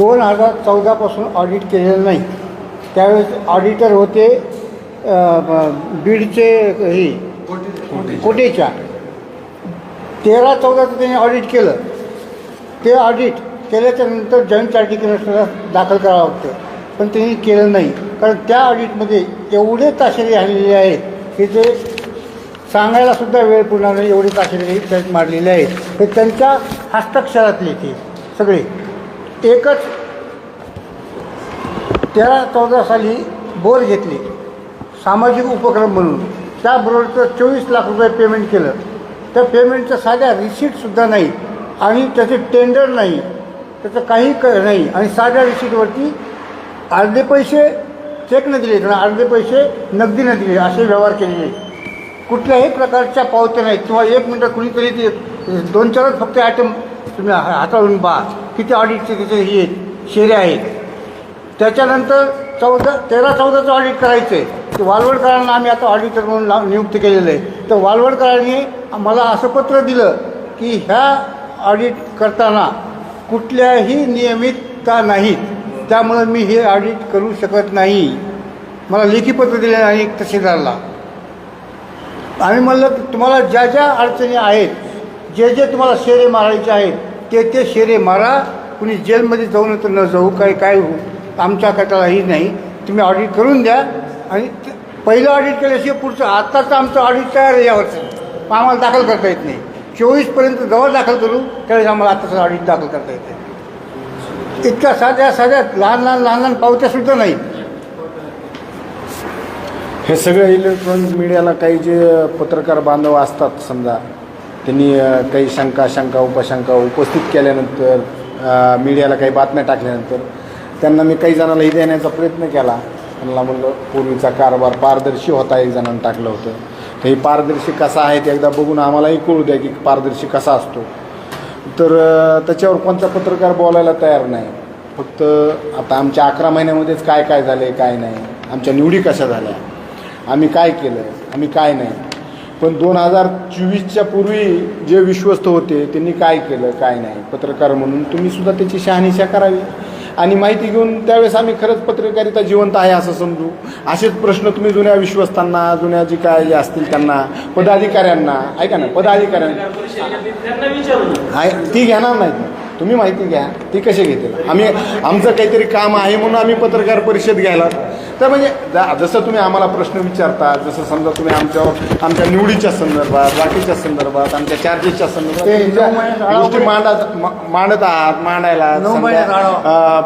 दोन हजार चौदापासून ऑडिट केलेलं नाही. त्यावेळेस ऑडिटर होते बीडचे हे कोटेच्या. तेरा चौदाचं त्यांनी ऑडिट केलं. ते ऑडिट केल्याच्यानंतर जॉईंट आर्टिकलला दाखल करावं लागतं. पण त्यांनी केलं नाही. कारण त्या ऑडिटमध्ये एवढे ताशेरी आणलेले आहेत की ते सांगायला सुद्धा वेळ पुरणार नाही. एवढे ताशेरी त्यात मारलेले आहेत. ते त्यांच्या हस्ताक्षरातले ते सगळे. एकच तेरा चौदा साली बोर घेतले. सामाजिक उपक्रम म्हणून. त्या बोरचं चोवीस लाख रुपये पेमेंट केलं. त्या पेमेंटच्या साध्या रिसीटसुद्धा नाही आणि त्याचे टेंडर नाही. त्याचं काही क नाही. आणि साध्या रिसीटवरती अर्धे पैसे चेकनं दिले किंवा अर्धे पैसे नगदीनं दिले असे व्यवहार केलेले. कुठल्याही प्रकारच्या पावत्या नाहीत. किंवा एक मिनटं कुणीतरी ते दोन चारच फक्त आयटम तुम्ही हाताळून पहा. किती ऑडिटचे त्याचे हे आहेत, शेरे आहेत. त्याच्यानंतर चौदा तेरा चौदाचं ऑडिट करायचं आहे ते वालवडकरांना आम्ही आता ऑडिटर म्हणून लाव नियुक्त केलेलं आहे. तर वालवडकरांनी मला असं पत्र दिलं की ह्या ऑडिट करताना कुठल्याही नियमितता नाहीत त्यामुळं मी हे ऑडिट करू शकत नाही. मला लेखी पत्र दिले आणि तहसीलदारला. आम्ही म्हणलं की तुम्हाला ज्या ज्या अडचणी आहेत जे जे तुम्हाला शेरे मारायचे आहेत ते ते शेरे मारा. कुणी जेलमध्ये जाऊन तर न जाऊ काय काय होऊ आमच्या कटालाही नाही. तुम्ही ऑडिट करून द्या. आणि ते- पहिलं ऑडिट केल्याशिवाय पुढचं आत्ताचं आमचं ऑडिट तयार आहे यावरचं मग आम्हाला दाखल करता येत नाही. चोवीसपर्यंत जवळ दाखल करू त्यावेळेस आम्हाला आत्ताचं ऑडिट दाखल करता येते इतक्या साध्या साध्या लहान लहान लहान लहान पावत्यासुद्धा नाही. हे सगळं इलेक्ट्रॉनिक मीडियाला काही जे पत्रकार बांधव असतात समजा त्यांनी काही शंका शंका उपशंका उपस्थित केल्यानंतर मीडियाला काही बातम्या टाकल्यानंतर त्यांना मी काही जणांना हे देण्याचा प्रयत्न केला. त्यांना म्हणलं पूर्वीचा कारभार पारदर्शी होता एक जणांना टाकलं होतं. तर हे पारदर्शी कसा आहे ते एकदा बघून आम्हालाही कळू द्या की पारदर्शी कसा असतो. तर त्याच्यावर कोणता पत्रकार बोलायला तयार नाही. फक्त आता आमच्या अकरा महिन्यामध्येच काय काय झालं काय नाही. आमच्या निवडी कशा झाल्या? आम्ही काय केलं? आम्ही काय नाही? पण दोन हजार चोवीसच्या पूर्वी जे विश्वस्त होते त्यांनी काय केलं काय नाही पत्रकार म्हणून तुम्ही सुद्धा त्याची शहानिशा करावी. आणि माहिती घेऊन त्यावेळेस आम्ही खरंच पत्रकारिता जिवंत आहे असं समजू. असेच प्रश्न तुम्ही जुन्या विश्वस्तांना जुन्या जी काय जे असतील त्यांना पदाधिकाऱ्यांना ऐका ना पदाधिकाऱ्यांना. ती घेणार नाहीत. तुम्ही माहिती घ्या ती कशी घेतील? आम्ही आमचं काहीतरी काम आहे म्हणून आम्ही पत्रकार परिषद घ्यायला. तर म्हणजे जसं तुम्ही आम्हाला प्रश्न विचारता जसं समजा तुम्ही आमच्यावर आमच्या निवडीच्या संदर्भात बाकीच्या संदर्भात आमच्या चार्जेसच्या संदर्भात गोष्टी मांडत मांडत आहात मांडायला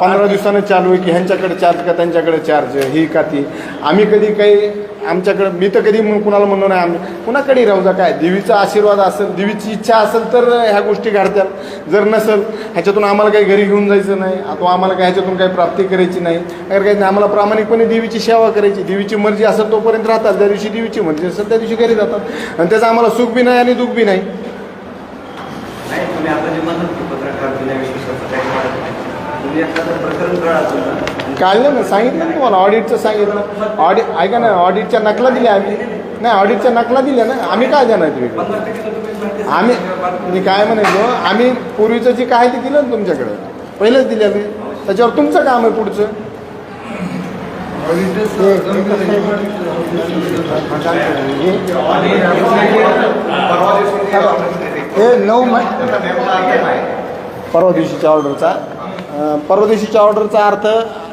पंधरा दिवसानं चालू आहे की ह्यांच्याकडे चार्ज का त्यांच्याकडे चार्ज ही का ती? आम्ही कधी काही आमच्याकडं मी तर कधी म्हणून कुणाला म्हणलो नाही आम्ही. कुणाकडे राहू जा काय? देवीचा आशीर्वाद असेल देवीची इच्छा असेल तर ह्या गोष्टी घडतात. जर नसेल ह्याच्यातून आम्हाला काही घरी घेऊन जायचं नाही अथवा आम्हाला काही ह्याच्यातून काही प्राप्ती करायची नाही. अगर काही नाही आम्हाला प्रामाणिकपणे देवीची सेवा करायची. देवीची मर्जी असेल तोपर्यंत राहतात. ज्या दिवशी देवीची मर्जी असेल त्या दिवशी घरी जातात. आणि त्याचं आम्हाला सुख बी नाही आणि दुःख बी नाही. तुम्ही आता जे म्हणत पत्रकार जुन्या काढलं ना सांगितलं ना तुम्हाला ऑडिटचं सांगितलं. ऑडिट ऐका ना ऑडिटच्या नकला दिल्या आम्ही. नाही ऑडिटच्या नकला दिल्या ना आम्ही काय देणार तुम्ही आम्ही मी काय म्हणायचो आम्ही पूर्वीचं जे काय ते दिलं ना तुमच्याकडे पहिलेच दिलं आम्ही. त्याच्यावर तुमचं काम आहे पुढचं. हे नऊ महिने परवा दिवशीच्या ऑर्डरचा परवा दिवशीच्या ऑर्डरचा अर्थ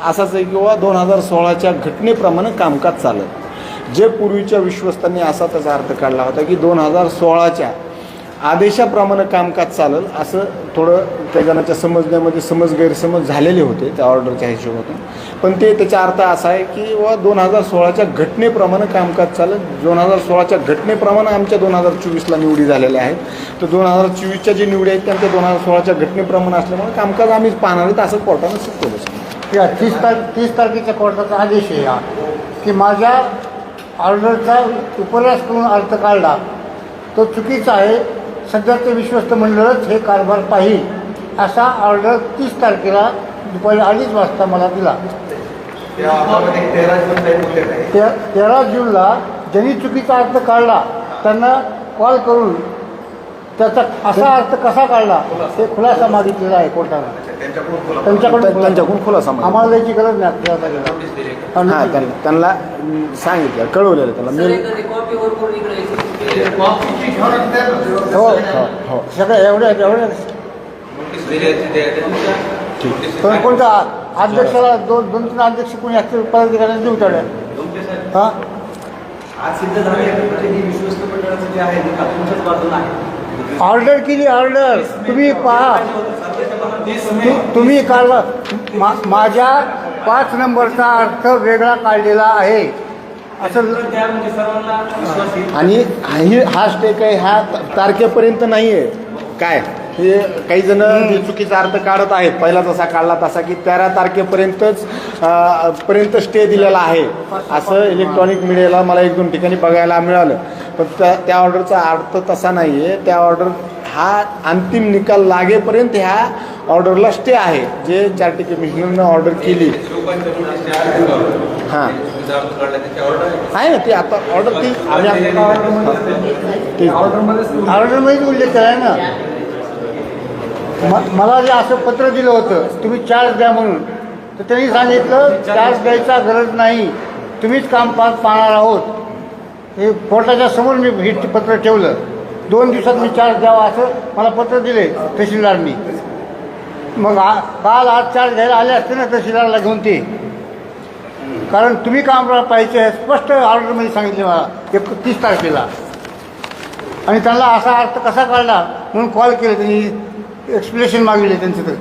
असाच आहे किंवा दोन हजार सोळाच्या घटनेप्रमाणे कामकाज चालत. जे पूर्वीच्या विश्वस्तांनी असा त्याचा अर्थ काढला होता की दोन हजार सोळाच्या आदेशाप्रमाणे कामकाज चालल असं थोडं त्या जणाच्या समजण्यामध्ये समज गैरसमज झालेले होते त्या ऑर्डरच्या हिशोबातून. पण ते त्याचा अर्थ असा आहे की व दोन हजार सोळाच्या घटनेप्रमाणे कामकाज चालेल दोन हजार सोळाच्या घटनेप्रमाणे आमच्या दोन हजार चोवीसला निवडी झालेल्या आहेत. तर दोन हजार चोवीसच्या जे निवडी आहेत त्यांच्या दोन हजार सोळाच्या घटनेप्रमाणे असल्यामुळे कामकाज आम्हीच पाहणार आहेत असं कोर्टानं सिद्ध या तीस तार तीस तारखेच्या कोर्टाचा आदेश आहे हा. की माझ्या ऑर्डरचा उपन्यास करून अर्थ काढला. तो चुकीचा आहे. सध्याचं विश्वस्त मंडळच हे कारभार पाहिल असा ऑर्डर तीस तारखेला दुपारी अडीच वाजता मला दिला. तेरा जूनला ज्यांनी चुकीचा अर्थ काढला त्यांना कॉल करून त्याचा असा अर्थ कसा काढला ते खुलासा मागितलेला आहे कोर्टानं त्यांच्याकडून. त्यांच्याकडून खुलासा. आम्हाला त्याची गरज नाही खुलासा? हा. त्यांना सांगितलं कळवलेलं त्याला द्या ना. हो हो हो सगळं एवढ्या एवढ्या. नोटीस पण कोणता अध्यक्षाला दोन दोन तीन अध्यक्ष कोणी असतील पदाधिकाऱ्यांना देऊ त्याला. हां आज सिद्ध झाले म्हणजे विश्वस्त मंडळाचं जे आहे तुमच्याच बाजूला आहे ऑर्डर केली ऑर्डर. तुम्ही पहा. तुम्ही काल मा माझ्या पाच नंबरचा अर्थ वेगळा काढलेला आहे. असं आणि ही हा स्टेक आहे ह्या तारखेपर्यंत नाही आहे काय? हे काही जण चुकीचा अर्थ काढत आहेत पहिला जसा काढला तसा की तेरा तारखेपर्यंतच पर्यंत स्टे दिलेला आहे. असं इलेक्ट्रॉनिक मीडियाला मला एक दोन ठिकाणी बघायला मिळालं. पण त्या त्या ऑर्डरचा अर्थ तसा नाही आहे त्या ऑर्डर हा अंतिम निकाल लागेपर्यंत ह्या ऑर्डरला स्टे आहे. जे चार्टी कमिशनरनं ऑर्डर केली. हां. आहे ना ती आता ऑर्डर ती आम्ही ती ऑर्डरमध्येच उल्लेख केला आहे ना. म- मला जे असं पत्र दिलं होतं तुम्ही चार्ज द्या म्हणून तर त्यांनी सांगितलं चार्ज द्यायचा गरज नाही तुम्हीच काम पार पाहणार आहोत. हे कोर्टाच्या समोर मी हे पत्र ठेवलं. दोन दिवसात मी चार्ज द्यावा असं मला पत्र दिले तहसीलदारनी. मग आ काल आज चार्ज घ्यायला आले असते ना तहसीलदारला घेऊन ते. कारण तुम्ही काम पाहिजे हे स्पष्ट ऑर्डरमध्ये सांगितले मला एक तीस तारखेला. आणि त्यांना असा अर्थ कसा काढला म्हणून कॉल केले त्यांनी. एक्सप्लेनेशन मागितले त्यांचं तर.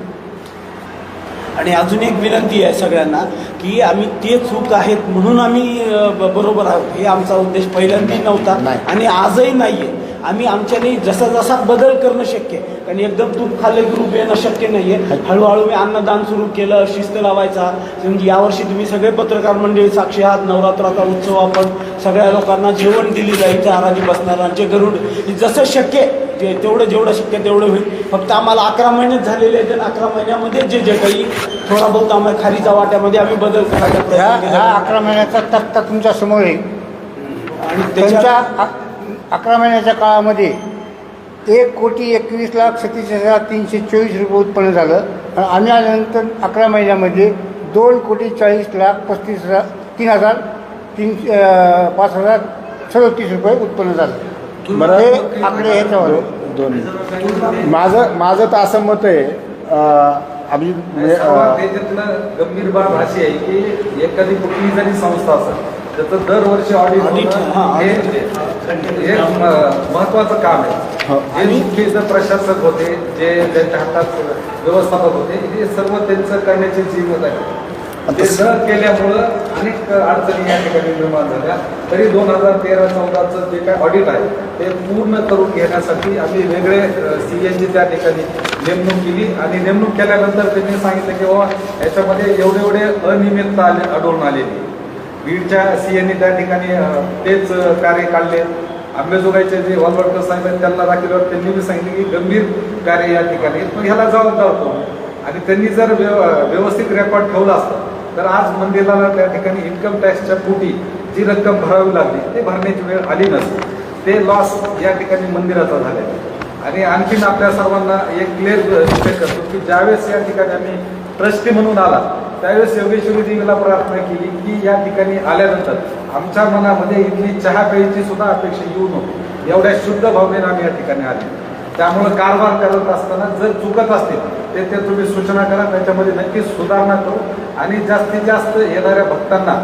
आणि अजून एक विनंती आहे सगळ्यांना की आम्ही ते चूक आहेत म्हणून आम्ही ब- बरोबर आहोत. हे आमचा उद्देश. पहिल्यांदाही नव्हता नाही. आणि आजही नाही आहे आम्ही आमच्याने जसा जसा बदल करणं शक्य आहे कारण एकदम तूप खाल्ले ग्रुप येणं शक्य नाही आहे हळूहळू मी अन्नदान सुरू केलं शिस्त लावायचा. म्हणजे यावर्षी तुम्ही सगळे पत्रकार मंडळी साक्षी आहात. नवरात्राचा उत्सव आपण सगळ्या लोकांना जेवण दिली जाईल आराधी बसणारांचे गरुड जसं शक्य आहे, जे तेवढं जेवढं शक्य तेवढं होईल. फक्त आम्हाला अकरा महिनेच झालेले आहेत अकरा महिन्यामध्ये जे जे काही थोडा बहुत आम्हाला खारीचा वाट्यामध्ये आम्ही बदल करायचा ह्या अकरा महिन्याचा तक्ता तुमच्यासमोर आहे. आणि त्यांच्या त्याच्या अक- अकरा महिन्याच्या काळामध्ये एक कोटी एकवीस लाख सत्तीस हजार तीनशे चोवीस रुपये उत्पन्न झालं. आणि आम्ही आल्यानंतर अकरा महिन्यामध्ये दोन कोटी चाळीस लाख पस्तीस हजार तीन हजार तीन अं, पाच हजार सदोतीस रुपये उत्पन्न झालं. बरं. हे आकडे ह्याच्यावर दोन माझं माझं तर असं मत आहे अं, आम्ही म्हणजे, गंभीर बाब अशी आहे की एखादी कुठली जरी संस्था असेल त्याचं दरवर्षी ऑडिट हा, हे audit. हे म- महत्वाचं काम आहे हो. जे मुख्य प्रशासक होते जे त्यांच्या हातात व्यवस्थापक होते हे सर्व त्यांचं करण्याची जीवत आहे ते न केल्यामुळं अनेक अडचणी या ठिकाणी निर्माण झाल्या. तरी दोन हजार तेरा चौदाचं जे काय ऑडिट आहे ते पूर्ण करून घेण्यासाठी आम्ही वेगळे सी एनची त्या ठिकाणी नेमणूक केली. आणि नेमणूक केल्यानंतर त्यांनी सांगितलं की बाबा याच्यामध्ये एवढे एवढे अनियमितता आले आढळून आलेली. बीडच्या सी एनने त्या ठिकाणी तेच कार्य काढले. अंबेजोगाईचे जे वॉलवर्कर साहेब आहेत त्यांना दाखवल्यावर त्यांनी बी सांगितले की गंभीर कार्य या ठिकाणी. पण ह्याला जबाबदार होतो आणि त्यांनी जर व्यव व्यवस्थित रेकॉर्ड ठेवला असता तर आज मंदिराला त्या ठिकाणी इन्कम टॅक्सच्या पोटी जी रक्कम भरावी लागली ते भरण्याची वेळ आली नसते. ते लॉस या ठिकाणी मंदिराचा झाला. आहे. आणि आणखीन आपल्या सर्वांना एक क्लिअर रिस्पेक्ट करतो की ज्यावेळेस या ठिकाणी आम्ही ट्रस्टी म्हणून आला त्यावेळेस योगेश्वरी देवीला प्रार्थना केली की या ठिकाणी आल्यानंतर आमच्या मनामध्ये इथली चहा प्यायची सुद्धा अपेक्षा येऊ नको. एवढ्या शुद्ध भावनेनं आम्ही या ठिकाणी आले. त्यामुळं कारभार करत असताना जर चुकत असतील ते ते तुम्ही सूचना करा त्याच्यामध्ये नक्कीच सुधारणा करू. आणि जास्तीत जास्त येणाऱ्या भक्तांना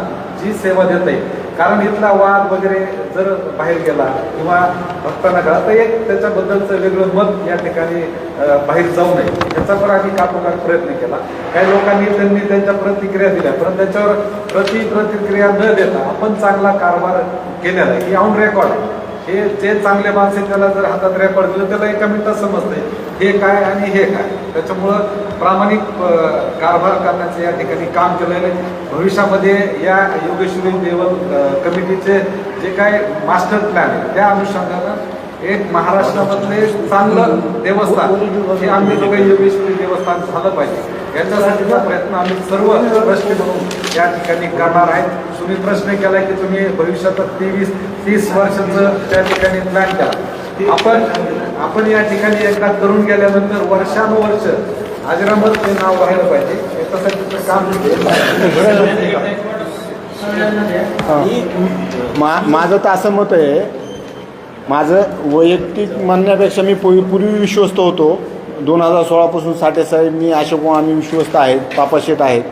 जी सेवा देता येईल. कारण इथला वाद वगैरे जर बाहेर गेला किंवा भक्तांना कळा तर एक त्याच्याबद्दलचं वेगळं मत या ठिकाणी बाहेर जाऊ नये. याचा पण आम्ही काटोकाट प्रयत्न केला. काही लोकांनी त्यांनी त्यांच्या प्रतिक्रिया दिल्या परंतु त्याच्यावर प्रति प्रतिक्रिया न देता आपण चांगला कारभार केलेला आहे. ही ऑन रेकॉर्ड आहे. हे जे चांगले माणसे त्याला जर हातात रेकॉर्ड दिलं त्याला एका मिनिटात समजतंय. हे काय आणि हे काय? त्याच्यामुळं प्रामाणिक कारभार करण्याचं या ठिकाणी काम केलेलं आहे. भविष्यामध्ये या योगेश्वरी देवल कमिटीचे जे काय मास्टर प्लॅन आहे त्या अनुषंगानं एक महाराष्ट्रामधले चांगलं देवस्थान हे आम्ही योगेश्वरी देवस्थान झालं पाहिजे. याच्यासाठीचा प्रयत्न आम्ही सर्व प्रश्न म्हणून या ठिकाणी करणार आहेत. तुम्ही प्रश्न केला की तुम्ही भविष्यात तेवीस तीस वर्षाचं त्या ठिकाणी प्लॅन करा. आपण आपण या ठिकाणी एकदा करून गेल्यानंतर वर्षानुवर्ष आजरामत ते नाव व्हायला पाहिजे. याच्यासाठी काम मा माझं तर असं मत आहे माझं वैयक्तिक म्हणण्यापेक्षा मी पूर्वी विश्वस्त होतो. दोन हजार सोळापासून साठे साहेब मी अशोक आम्ही विश्वस्त आहेत पापाशेठ आहेत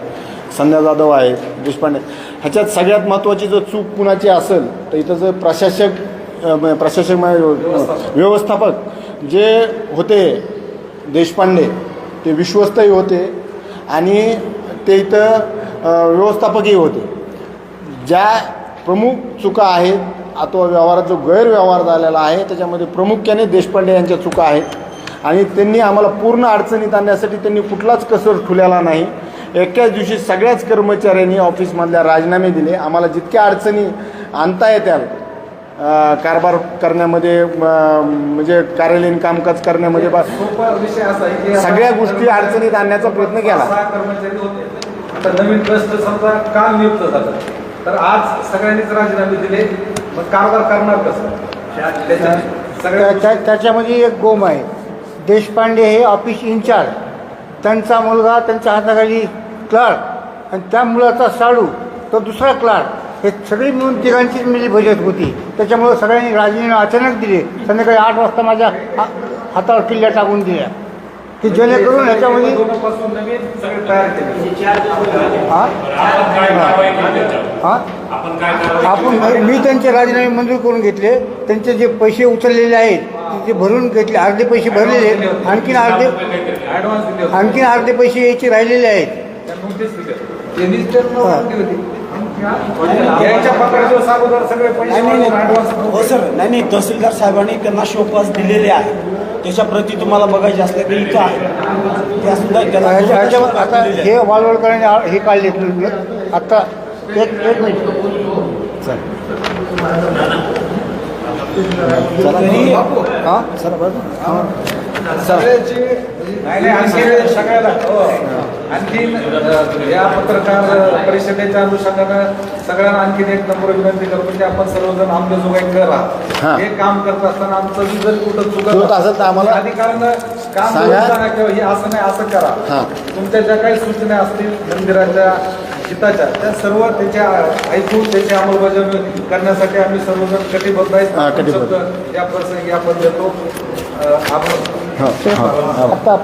संध्या जाधव आहेत देशपांडे. ह्याच्यात सगळ्यात महत्त्वाची जर चूक कुणाची असेल तर इथं जर प्रशासक प्रशासक म्हणजे व्यवस्थापक. जे होते देशपांडे ते विश्वस्तही होते आणि ते इथं व्यवस्थापकही होते. ज्या प्रमुख चुका आहेत अथवा व्यवहारात जो गैरव्यवहार झालेला आहे त्याच्यामध्ये प्रामुख्याने देशपांडे यांच्या चुका आहेत. आणि त्यांनी आम्हाला पूर्ण अडचणीत आणण्यासाठी त्यांनी कुठलाच कसर ठुलेला नाही. एकाच दिवशी सगळ्याच कर्मचाऱ्यांनी ऑफिसमधल्या राजीनामे दिले. आम्हाला जितक्या अडचणी आणता येत्या कारभार करण्यामध्ये म्हणजे कार्यालयीन कामकाज करण्यामध्ये सगळ्या गोष्टी अडचणीत आणण्याचा प्रयत्न केला. आता नवीन ट्रस्ट समजा काल नियुक्त झालं? तर आज सगळ्यांनीच राजीनामे दिले. मग कारभार करणार कसं? त्याच्यामध्ये एक गोम आहे. देशपांडे हे ऑफिस इन्चार्ज त्यांचा मुलगा त्यांच्या हाताखाली क्लार्क आणि त्या मुलाचा साडू तो दुसरा क्लार्क हे सगळी मिळून तिघांचीच मिली बजेट होती. त्याच्यामुळं सगळ्यांनी राजीनामे अचानक दिले. संध्याकाळी आठ वाजता माझ्या हातावर किल्ल्या टाकून दिल्या. की जेणेकरून ह्याच्यामध्ये हा? हा? आपण मी त्यांचे राजीनामे मंजूर करून घेतले. त्यांचे जे पैसे उचललेले आहेत ते- ते भरून घेतले अर्धे पैसे भरलेले आहेत आणखीन अर्धे. आणखीन अर्धे पैसे यायचे राहिलेले आहेत. हो. सर. नाही नाही. तहसीलदार साहेबांनी त्यांना शोकवास दिलेले आहे. त्याच्या प्रती तुम्हाला बघायचे असले तर इथं आहे. त्या सुद्धा त्यांना ह्याच्या- ह्याच्यावर शोकवास आता हे. वालवडकरांनी आ- हे काढले आता एक एक मिनिट. हां? सगळ्याला. हो. आणखीन अ, या पत्रकार परिषदेच्या अनुषंगानं सगळ्यांना आणखीन एक नंबर विनंती करतो की आपण सर्वजण हा. करा. हे. काम करत असताना आमचं जर कुठं चुकत असेल तर आम्हाला अधिकाऱ्यांना काम हे असं नाही असं करा. हा. तुमच्या ज्या काही सूचना असतील मंदिराच्या हिताच्या त्या सर्व त्याच्या ऐकून त्याची अंमलबजावणी करण्यासाठी आम्ही सर्वजण कटिबद्ध आहेत. या प्रसंगी आपण देतो. आपण हो. आता